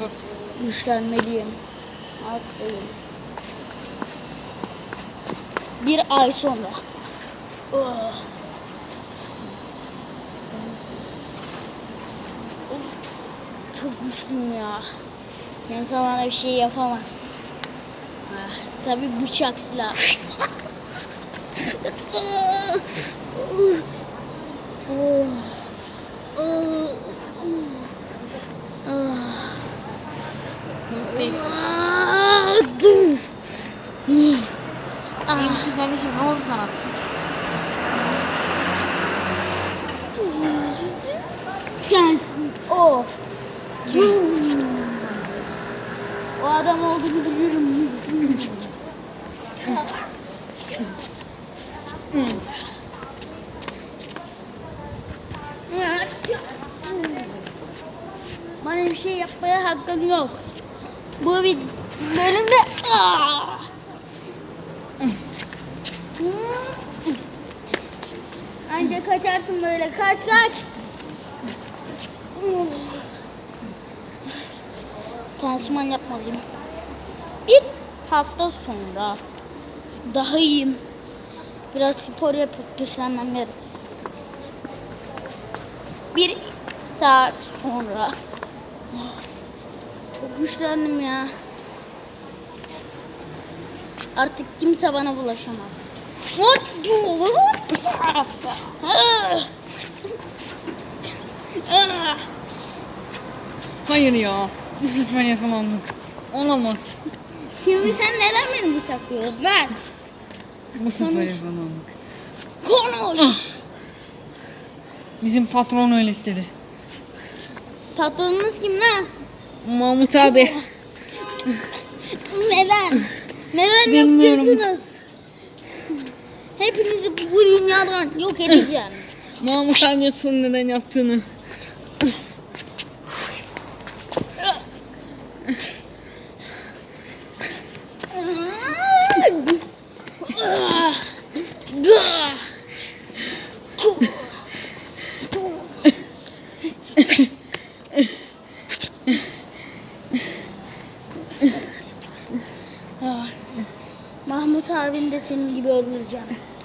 dur. Güçlenmeliyim. Hastayım. Bir ay sonra. Oh. Çok güçlüyüm ya. Kimse bana bir şey yapamaz. Ah, tabii bıçak silah. Oh. Oh. Ah. Neyse. Ah, dur. İyi Ah. misin kardeşim? Ne oldu sana? Sensin o. O adam olduğunu biliyorum. Bana bir şey yapmaya hakkın yok. Bu bir bölümde Ah! Anca kaçarsın böyle. Kaç kaç. Pansuman yapmalıyım. Bir hafta sonra daha iyiyim. Biraz spor yapıp güçlenmem gerek. Bir saat sonra çok güçlendim ya. Artık kimse bana bulaşamaz. Hayır ya. Bu sefer yakalandık. Olamaz. Şimdi sen neden beni bıçaklıyorsun lan? Bu sefer Konuş. yakalandık. Konuş. Bizim patron öyle istedi. Patronunuz kim lan? Mahmut abi. Neden? Neden Bilmiyorum. yapıyorsunuz? Hepinizi bu dünyadan yok edeceğim. Mahmut abi sor neden yaptığını. Mahmut abin de senin gibi öldüreceğim. Ah.